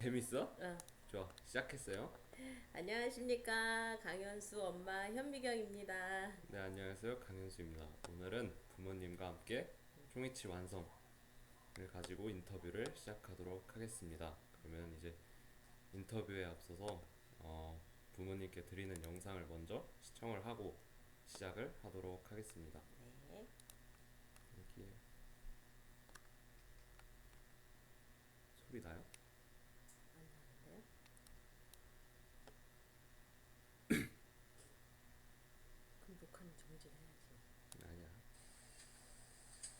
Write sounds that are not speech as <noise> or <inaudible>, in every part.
재밌어? 어. 좋아. 시작했어요. 안녕하십니까 강현수 엄마 현미경입니다. 네, 안녕하세요. 강현수입니다. 오늘은 부모님과 함께 종이치 완성을 가지고 인터뷰를 시작하도록 하겠습니다. 그러면 이제 인터뷰에 앞서서 어, 부모님께 드리는 영상을 먼저 시청을 하고 시작을 하도록 하겠습니다. 네. 여기에 소리 나요? 안 나는데요? 그럼 녹화는 정지해야지. 아니야.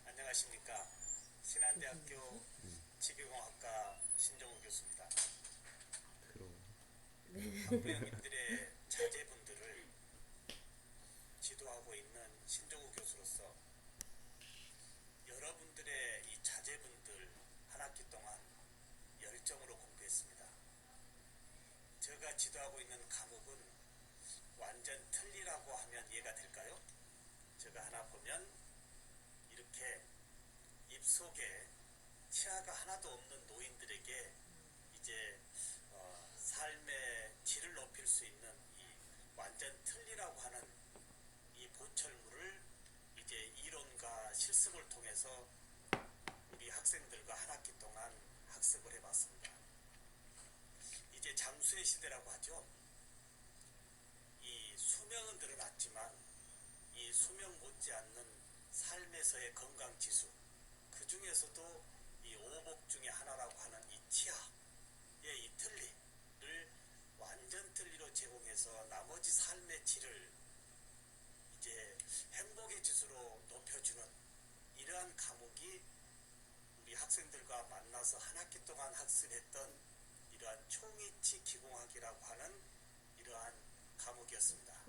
안녕하십니까. 신한대학교 지교공학과 신정우 교수입니다. 들어. 학부형님들의 자제분들을 지도하고 있는 신정우 교수로서 여러분들의 이 자제분들 한 학기 동안 열정으로 공부했습니다. 제가 지도하고 있는 과목은 완전 틀리라고 하면 이해가 될까요? 제가 하나 보면 이렇게 입속에 치아가 하나도 없는 노인들에게 이제 어, 삶의 질을 높일 수 있는 이 완전 틀리라고 하는 이 보철물을 이제 이론과 실습을 통해서 우리 학생들과 한 학기 동안 학습을 해봤습니다. 이제 잠수의 시대라고 하죠. 이 수명은 늘어났지만 이 수명 못지않는 삶에서의 건강 지수 이 오복 중에 하나라고 하는 이 치아의 이 틀니를 완전 틀니로 제공해서 나머지 삶의 질을 이제 행복의 지수로 높여주는 이러한 과목이 우리 학생들과 만나서 한 학기 동안 학습했던 이러한 총이치 기공학이라고 하는 이러한 과목이었습니다.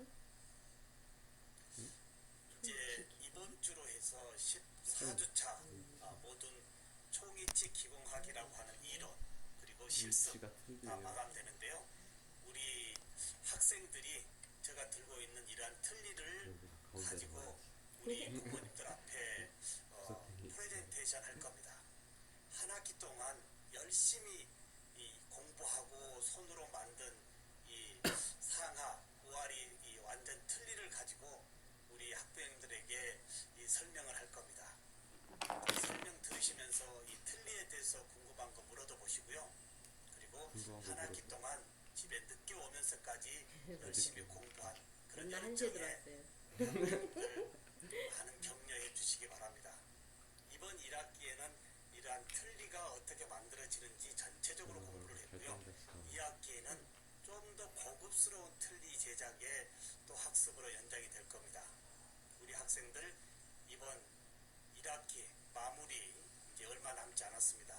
이제 이번 주로 해서 14주차 모든 총이치 기공학이라고 하는 이론 그리고 실습 다. 마감되는데요. 우리 학생들이 제가 들고 있는 이러한 틀니를 가지고. 우리 부모님들 앞에 어, 프레젠테이션 할 겁니다. 한 학기 동안 열심히 이 공부하고 손으로 만든 이 상하 오아리 이 완전 틀니를 가지고 우리 학부형들에게 이 설명을 할 겁니다. 설명 들으시면서 이 틀니에 대해서 궁금한 거 물어도 보시고요. 그리고 궁금한 거 한 학기 물어도. 동안 집에 늦게 오면서까지 <laughs> 열심히 공부한 그런 맨날 한시에 열정에 들어왔어요. 많은 격려해 주시기 바랍니다. 이번 1학기에는 이러한 틀니가 어떻게 만들어지는지 전체적으로 음, 공부를 했고요. 결정됐어. 2학기에는 좀 더 고급스러운 틀니 제작에 또 학습으로 연장이 될 겁니다. 우리 학생들 이번 1학기 마무리 이제 얼마 남지 않았습니다.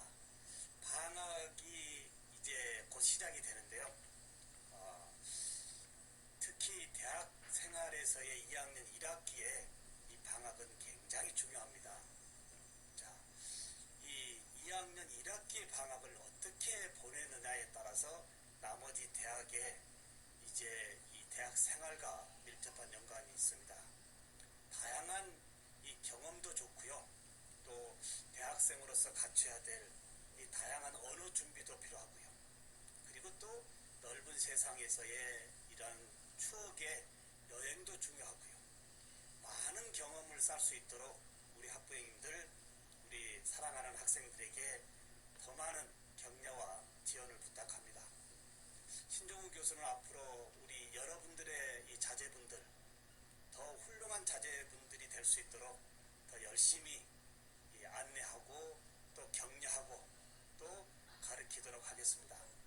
방학이 이제 곧 시작이 되는데요. 어, 특히 대학 생활에서의 2학년 1학기에 이 방학은 굉장히 중요합니다. 자, 이 2학년 1학기 방학을 어떻게 보내느냐에 따라서 나머지 대학에 이제 이 대학 생활과 밀접한 연관이 있습니다. 다양한 이 경험도 좋고요. 또 대학생으로서 갖춰야 될 이 다양한 언어 준비도 필요하고요. 또 넓은 세상에서의 이런 추억의 여행도 중요하고요. 많은 경험을 쌓을 수 있도록 우리 학부형님들, 우리 사랑하는 학생들에게 더 많은 격려와 지원을 부탁합니다. 신종우 교수는 앞으로 우리 여러분들의 이 자제분들, 더 훌륭한 자제분들이 될 수 있도록 더 열심히 이 안내하고 또 격려하고 또 가르치도록 하겠습니다.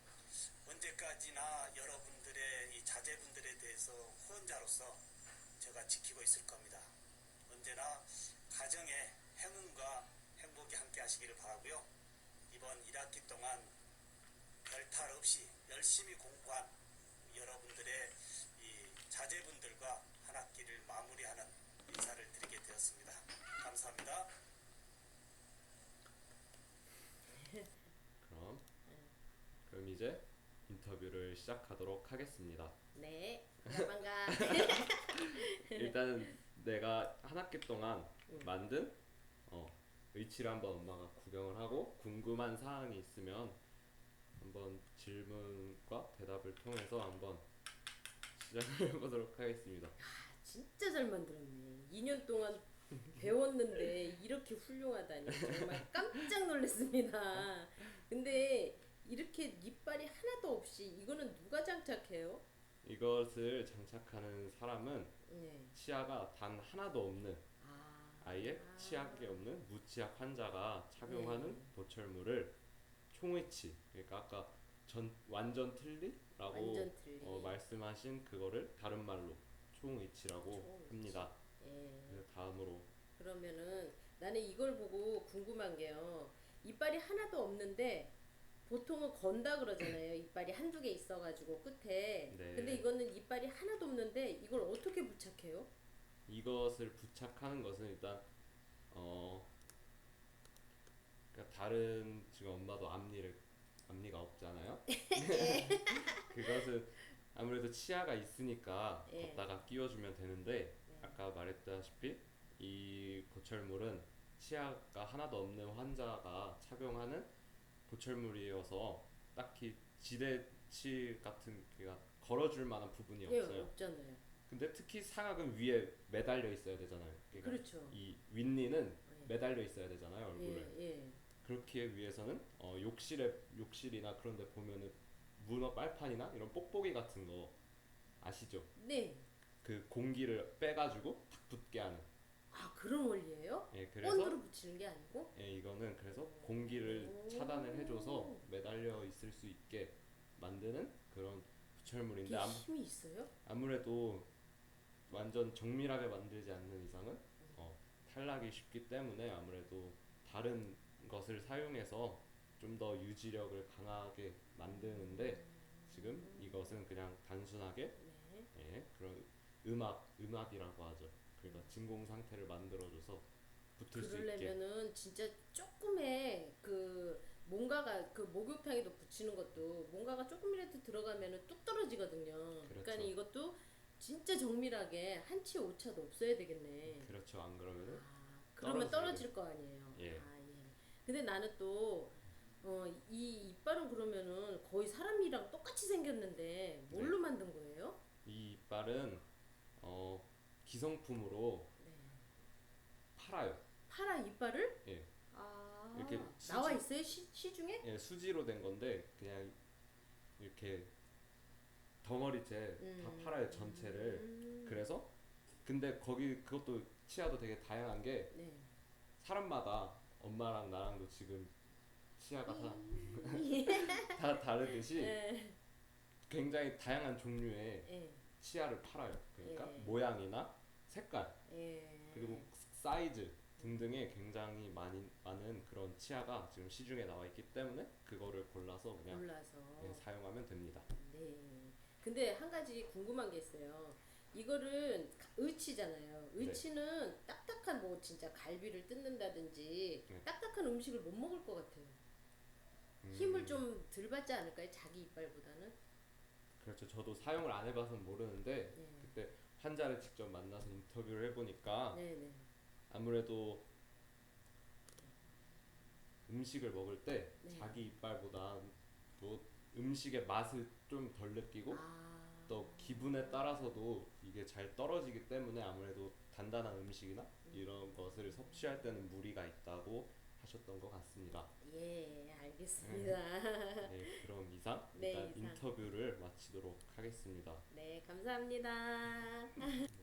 언제까지나 여러분들의 이 자제분들에 대해서 후원자로서 제가 지키고 있을 겁니다. 언제나 가정의 행운과 행복이 함께 하시기를 바라고요. 이번 1학기 동안 별탈 없이 열심히 공부한 여러분들의 이 자제분들과 한 학기를 마무리하는 인사를 드리게 되었습니다. 감사합니다. 그럼 그럼 이제 인터뷰를 시작하도록 하겠습니다. 네. 야방가. <laughs> 일단은 내가 한 학기 동안 응. 만든 어, 의치를 한번 엄마가 구경을 하고 궁금한 사항이 있으면 한번 질문과 대답을 통해서 한번 시작을 <laughs> 해보도록 하겠습니다. 진짜 잘 만들었네. 2년 동안 배웠는데 이렇게 훌륭하다니 정말 깜짝 놀랐습니다. 근데 이렇게 이빨이 하나도 없이 이거는 누가 장착해요? 이것을 장착하는 사람은 네. 치아가 단 하나도 없는 아. 아예 치약이 없는 무치약 환자가 착용하는 네. 보철물을 총위치 그러니까 아까 전 완전 틀리라고 완전 틀리. 어, 말씀하신 그거를 다른 말로 총위치라고 총위치. 합니다. 예. 그 다음으로 그러면은 나는 이걸 보고 궁금한 게요. 이빨이 하나도 없는데 보통은 건다 그러잖아요. 이빨이 한두 개 있어가지고 끝에. 네. 근데 이거는 이빨이 하나도 없는데 이걸 어떻게 부착해요? 이것을 부착하는 것은 일단 어 그러니까 다른 지금 엄마도 앞니를 앞니가 없잖아요. <laughs> <laughs> 그것은 아무래도 치아가 있으니까 예. 걷다가 끼워주면 되는데 네. 아까 말했다시피 이 보철물은 치아가 하나도 없는 환자가 착용하는 보철물이어서 딱히 지대치 같은 그가 걸어줄 만한 부분이 예, 없어요. 없잖아요. 근데 특히 상악은 위에 매달려 있어야 되잖아요. 그러니까 그렇죠. 이 윗니는 예. 매달려 있어야 되잖아요 얼굴을. 예, 예. 그렇기 위해서는 어, 욕실에 욕실이나 그런데 보면은 문어 빨판이나 이런 뽁뽁이 같은 거 아시죠? 네. 그 공기를 빼가지고 탁 붙게 하는. 아 그런 원리예요? 예, 그래서 본드로 붙이는 게 아니고? 예, 이거는 그래서 공기를 오. 차단을 해줘서 매달려 있을 수 있게 만드는 그런 부철물인데 아무, 힘이 있어요? 아무래도 완전 정밀하게 만들지 않는 이상은 어, 탈락이 쉽기 때문에 아무래도 다른 것을 사용해서 좀 더 유지력을 강하게 만드는데 지금 이것은 그냥 단순하게 네. 예, 그런 음악 음악이라고 하죠. 그러니까 진공 상태를 만들어줘서 붙을 수 있게. 그러려면은 진짜 조금의 그 뭔가가 그 목욕탕에도 붙이는 것도 뭔가가 조금이라도 들어가면은 뚝 떨어지거든요. 그러니까 그렇죠. 이것도 진짜 정밀하게 한치 오차도 없어야 되겠네. 그렇죠. 안 그러면은 아, 그러면 떨어질 거 아니에요. 예. 아, 예. 근데 나는 또 어, 이 이빨은 그러면은 거의 사람이랑 똑같이 생겼는데 뭘로 만든 거예요? 이 이빨은 어, 기성품으로 네. 팔아요. 파라 이빨을? 예. 아, 이렇게 나와 수지- 있어요 시, 시중에? 예, 수지로 된 건데 그냥 이렇게 덩어리째 다 음. 팔아요 전체를. 음. 그래서 근데 거기 그것도 치아도 되게 다양한 게 네. 사람마다 엄마랑 나랑도 지금 치아가 다, 예. <laughs> <laughs> 다 다르듯이 예. 굉장히 다양한 종류의 예. 치아를 팔아요. 그러니까 예. 모양이나 색깔 예. 그리고 사이즈 등등의 굉장히 많이 많은 그런 치아가 지금 시중에 나와 있기 때문에 그거를 골라서 그냥 골라서. 네, 사용하면 됩니다. 네. 근데 한 가지 궁금한 게 있어요. 이거는 가- 의치잖아요. 네. 의치는 딱딱한 뭐 진짜 갈비를 뜯는다든지 네. 딱딱한 음식을 못 먹을 것 같아요. 음, 힘을 좀 덜 받지 않을까요? 자기 이빨보다는? 그렇죠. 저도 사용을 안 해봐서 모르는데 네. 그때 환자를 직접 만나서 인터뷰를 해보니까 네네. 아무래도 음식을 먹을 때 네. 자기 이빨보다 뭐 음식의 맛을 좀 덜 느끼고 아. 또 기분에 따라서도 이게 잘 떨어지기 때문에 아무래도 단단한 음식이나 이런 것을 섭취할 때는 무리가 있다고 하셨던 것 같습니다. 예, 알겠습니다. 네, 그럼 이상 <laughs> 네, 일단 이상. 인터뷰를 마치도록 하겠습니다. 네, 감사합니다.